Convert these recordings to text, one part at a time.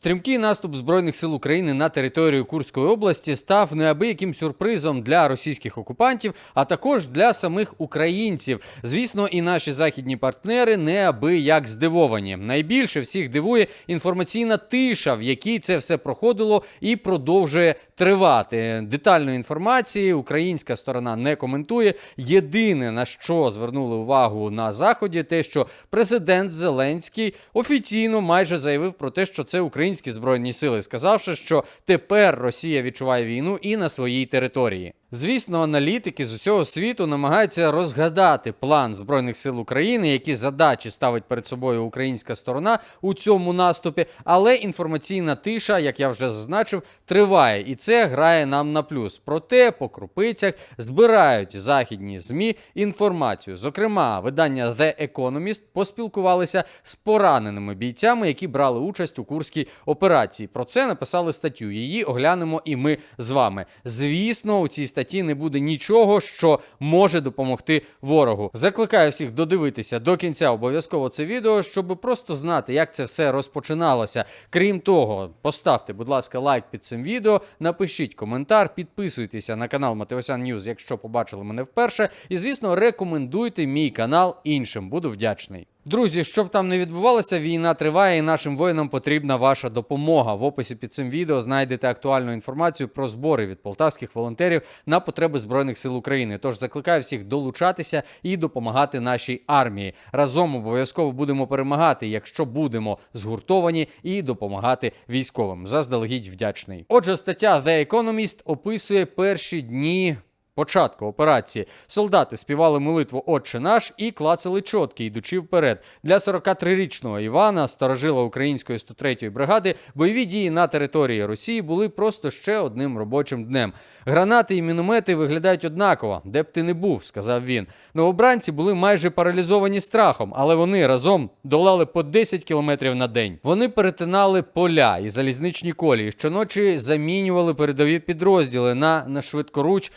Стрімкий наступ збройних сил України на територію Курської області став неабияким сюрпризом для російських окупантів, а також для самих українців. Звісно, і наші західні партнери неабияк здивовані. Найбільше всіх дивує інформаційна тиша, в якій це все проходило і продовжує тривати. Детальної інформації українська сторона не коментує. Єдине на що звернули увагу на заході, те, що президент Зеленський офіційно майже заявив про те, що це українські збройні сили, сказавши, що тепер Росія відчуває війну і на своїй території. Звісно, аналітики з усього світу намагаються розгадати план збройних сил України, які задачі ставить перед собою українська сторона у цьому наступі. Але інформаційна тиша, як я вже зазначив, триває, і це грає нам на плюс. Проте по крупицях збирають західні змі інформацію. Зокрема, видання The Economist поспілкувалися з пораненими бійцями, які брали участь у курській операції. Про це написали статтю. Її оглянемо і ми з вами. Звісно, у цій статті не буде нічого, що може допомогти ворогу. Закликаю всіх додивитися до кінця обов'язково це відео, щоб просто знати, як це все розпочиналося. Крім того, поставте, будь ласка, лайк під цим відео, напишіть коментар, підписуйтеся на канал Матеосян Ньюз, якщо побачили мене вперше. І, звісно, рекомендуйте мій канал іншим. Буду вдячний. Друзі, щоб там не відбувалося, війна триває, і нашим воїнам потрібна ваша допомога. В описі під цим відео знайдете актуальну інформацію про збори від полтавських волонтерів на потреби збройних сил України. Тож закликаю всіх долучатися і допомагати нашій армії. Разом обов'язково будемо перемагати, якщо будемо згуртовані і допомагати військовим. Заздалегідь вдячний. Отже, стаття The Economist описує перші дні початку операції солдати співали молитву Отче наш і клацали чотки, йдучи вперед. Для 43-річного Івана, старожила української 103-ї бригади, бойові дії на території Росії були просто ще одним робочим днем. Гранати і міномети виглядають однаково, де б ти не був, сказав він. Новобранці були майже паралізовані страхом, але вони разом долали по 10 кілометрів на день. Вони перетинали поля і залізничні колії. Щоночі замінювали передові підрозділи на, на швидкоруч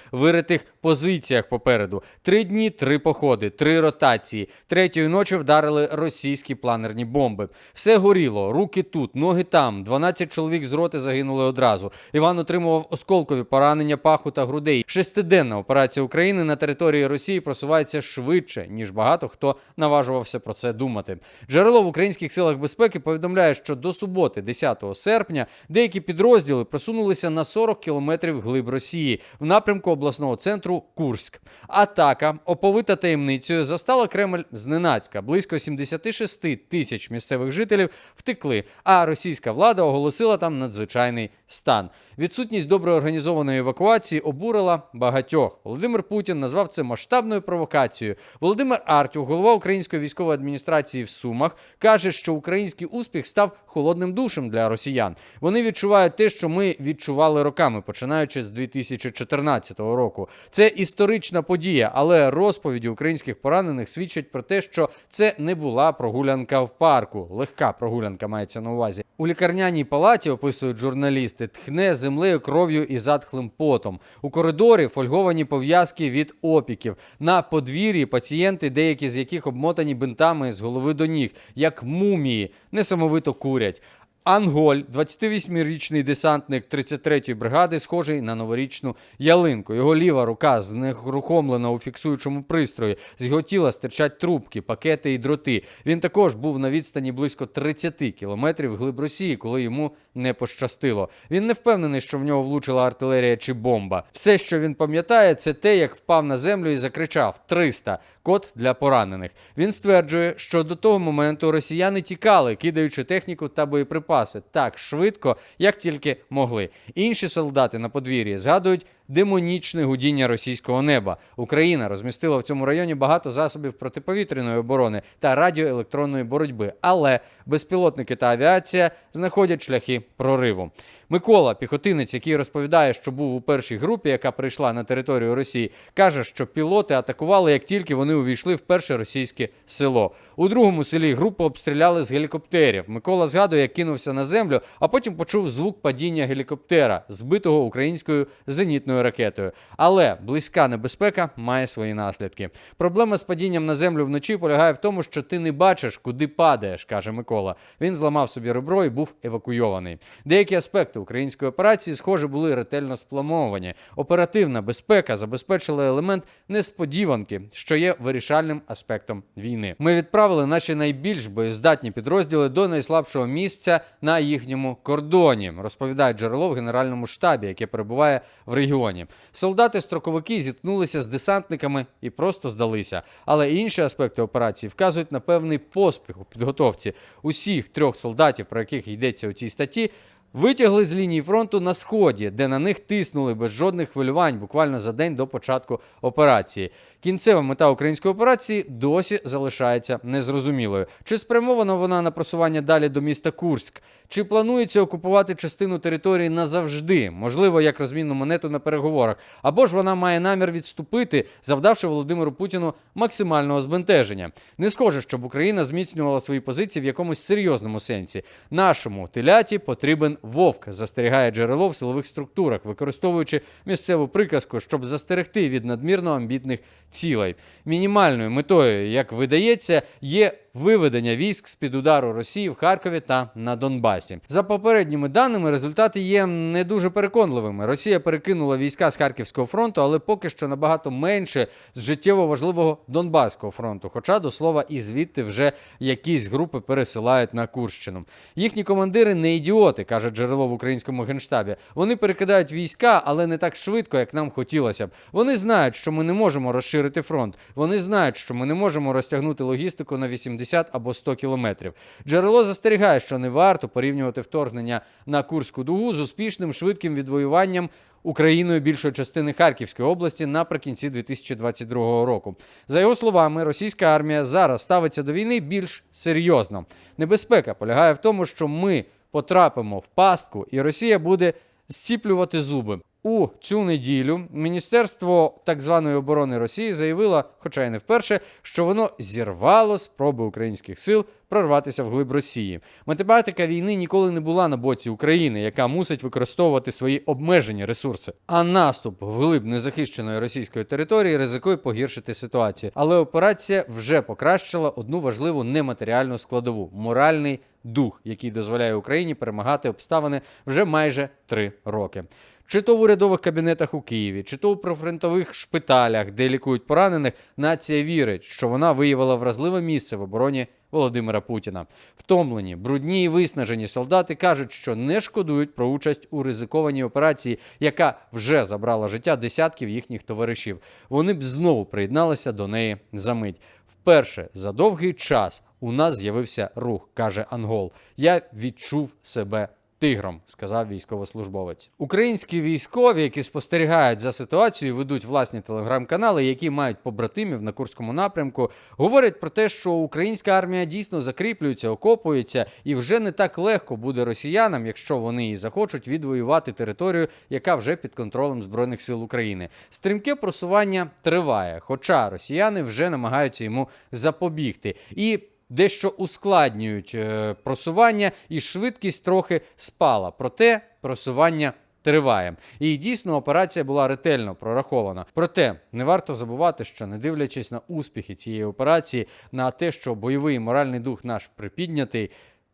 виритих позиціях попереду. Три дні, три походи, три ротації. Третьої ночі вдарили російські планерні бомби. Все горіло, руки тут, ноги там. 12 чоловік з роти загинули одразу. Іван отримував осколкові поранення паху та грудей. Шестиденна операція України на території Росії просувається швидше, ніж багато хто наважувався про це думати. Джерело в українських силах безпеки повідомляє, що до суботи, 10 серпня, деякі підрозділи просунулися на 40 кілометрів глиб Росії в напрямку обласного центру Курськ. Атака, оповита таємницею, застала Кремль зненацька. Близько 76 тисяч місцевих жителів втекли, а російська влада оголосила там надзвичайний стан. Відсутність добре організованої евакуації обурила багатьох. Володимир Путін назвав це масштабною провокацією. Володимир Артюх, голова української військової адміністрації в Сумах, каже, що український успіх став холодним душем для росіян. Вони відчувають те, що ми відчували роками, починаючи з 2014 року. Це історична подія, але розповіді українських поранених свідчать про те, що це не була прогулянка в парку. Легка прогулянка мається на увазі. У лікарняній палаті описують журналісти, тхне землею, кров'ю і затхлим потом. У коридорі фольговані пов'язки від опіків. На подвір'ї пацієнти, деякі з яких обмотані бинтами з голови до ніг, як мумії, несамовито курять. Анголь, 28-річний десантник 33-ї бригади, схожий на новорічну ялинку. Його ліва рука знерухомлена у фіксуючому пристрої. З його тіла стирчать трубки, пакети і дроти. Він також був на відстані близько 30 кілометрів глиб Росії, коли йому не пощастило. Він не впевнений, що в нього влучила артилерія чи бомба. Все, що він пам'ятає, це те, як впав на землю і закричав 300 код для поранених. Він стверджує, що до того моменту росіяни тікали, кидаючи техніку та боєприпаси так швидко, як тільки могли. Інші солдати на подвір'ї згадують демонічне гудіння російського неба. Україна розмістила в цьому районі багато засобів протиповітряної оборони та радіоелектронної боротьби, але безпілотники та авіація знаходять шляхи прориву. Микола, піхотинець, який розповідає, що був у першій групі, яка прийшла на територію Росії, каже, що пілоти атакували, як тільки вони увійшли в перше російське село. У другому селі групу обстріляли з гелікоптерів. Микола згадує, як кинувся на землю, а потім почув звук падіння гелікоптера, збитого українською зенітною балістичною ракетою. Але близька небезпека має свої наслідки. Проблема з падінням на землю вночі полягає в тому, що ти не бачиш, куди падаєш, каже Микола. Він зламав собі ребро і був евакуйований. Деякі аспекти української операції, схоже, були ретельно сплановані. Оперативна безпека забезпечила елемент несподіванки, що є вирішальним аспектом війни. Ми відправили наші найбільш боєздатні підрозділи до найслабшого місця на їхньому кордоні, розповідає джерело в генеральному штабі, яке перебуває в регіоні. Солдати-строковики зіткнулися з десантниками і просто здалися. Але інші аспекти операції вказують на певний поспіх у підготовці. Усіх трьох солдатів, про яких йдеться у цій статті, Витягли з лінії фронту на сході, де на них тиснули без жодних хвилювань буквально за день до початку операції. Кінцева мета української операції досі залишається незрозумілою. Чи спрямована вона на просування далі до міста Курськ? Чи планується окупувати частину території назавжди, можливо, як розмінну монету на переговорах? Або ж вона має намір відступити, завдавши Володимиру Путіну максимального збентеження? Не схоже, щоб Україна зміцнювала свої позиції в якомусь серйозному сенсі. Нашому теляті потрібен вовк, застерігає джерело в силових структурах, використовуючи місцеву приказку, щоб застерегти від надмірно амбітних цілей. Мінімальною метою, як видається, є виведення військ з під удару Росії в Харкові та на Донбасі. За попередніми даними, результати є не дуже переконливими. Росія перекинула війська з Харківського фронту, але поки що набагато менше з життєво важливого Донбаського фронту. Хоча до слова, і звідти вже якісь групи пересилають на Курщину. Їхні командири не ідіоти, каже джерело в українському генштабі. Вони перекидають війська, але не так швидко, як нам хотілося б. Вони знають, що ми не можемо розширити фронт. Вони знають, що ми не можемо розтягнути логістику на 80 або 100 кілометрів. Джерело застерігає, що не варто порівнювати вторгнення на Курську дугу з успішним швидким відвоюванням. Україною більшої частини Харківської області наприкінці 2022 року. За його словами, російська армія зараз ставиться до війни більш серйозно. Небезпека полягає в тому, що ми потрапимо в пастку, і Росія буде зціплювати зуби. У цю неділю Міністерство так званої оборони Росії заявило, хоча й не вперше, що воно зірвало спроби українських сил прорватися вглиб Росії. Математика війни ніколи не була на боці України, яка мусить використовувати свої обмежені ресурси. А наступ вглиб незахищеної російської території ризикує погіршити ситуацію. Але операція вже покращила одну важливу нематеріальну складову моральний дух, який дозволяє Україні перемагати обставини вже майже три роки. Чи то в урядових кабінетах у Києві, чи то у профронтових шпиталях, де лікують поранених, нація вірить, що вона виявила вразливе місце в обороні Володимира Путіна. Втомлені, брудні і виснажені солдати кажуть, що не шкодують про участь у ризикованій операції, яка вже забрала життя десятків їхніх товаришів. Вони б знову приєдналися до неї за мить. Вперше за довгий час у нас з'явився рух, каже Ангол. Я відчув себе тигром, сказав військовослужбовець. Українські військові, які спостерігають за ситуацією, ведуть власні телеграм-канали, які мають побратимів на Курському напрямку, говорять про те, що українська армія дійсно закріплюється, окопується, і вже не так легко буде росіянам, якщо вони і захочуть відвоювати територію, яка вже під контролем збройних сил України. Стрімке просування триває, хоча росіяни вже намагаються йому запобігти. І дещо ускладнюють е, просування, і швидкість трохи спала. Проте просування. Триває і дійсно операція була ретельно прорахована. Проте не варто забувати, що не дивлячись на успіхи цієї операції, на те, що бойовий моральний дух наш припіднятий,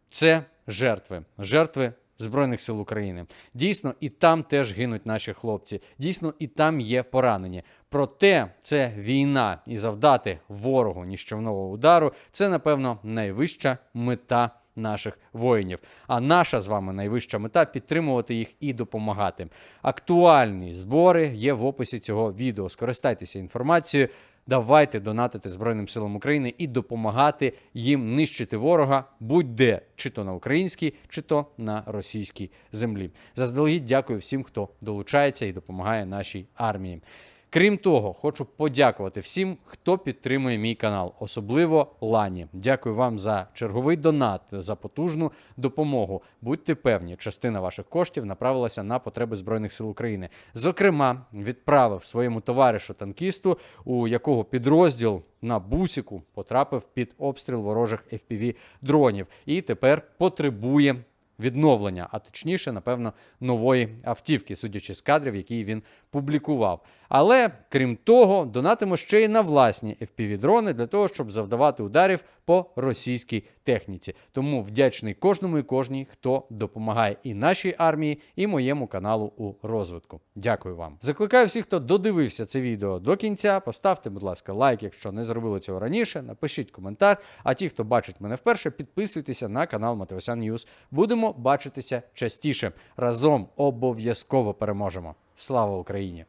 це жертви, жертви Збройних сил України. Дійсно, і там теж гинуть наші хлопці. Дійсно, і там є поранені. Проте це війна і завдати ворогу ніщівного удару це, напевно, найвища мета наших воїнів. А наша з вами найвища мета підтримувати їх і допомагати. Актуальні збори є в описі цього відео. Скористайтеся інформацією. Давайте донатити Збройним силам України і допомагати їм нищити ворога будь-де, чи то на українській, чи то на російській землі. Заздалегідь дякую всім, хто долучається і допомагає нашій армії. Крім того, хочу подякувати всім, хто підтримує мій канал, особливо Лані. Дякую вам за черговий донат, за потужну допомогу. Будьте певні, частина ваших коштів направилася на потреби Збройних сил України. Зокрема, відправив своєму товаришу танкісту, у якого підрозділ на бусіку потрапив під обстріл ворожих fpv дронів і тепер потребує відновлення, а точніше, напевно, нової автівки, судячи з кадрів, які він публікував. Але крім того, донатимо ще й на власні FPV-дрони для того, щоб завдавати ударів по російській техніці. Тому вдячний кожному і кожній, хто допомагає і нашій армії, і моєму каналу у розвитку. Дякую вам. Закликаю всіх, хто додивився це відео до кінця. Поставте, будь ласка, лайк, якщо не зробили цього раніше. Напишіть коментар. А ті, хто бачить мене вперше, підписуйтеся на канал Матеосян Ньюс. Будемо бачитися частіше. Разом обов'язково переможемо. Слава Україні!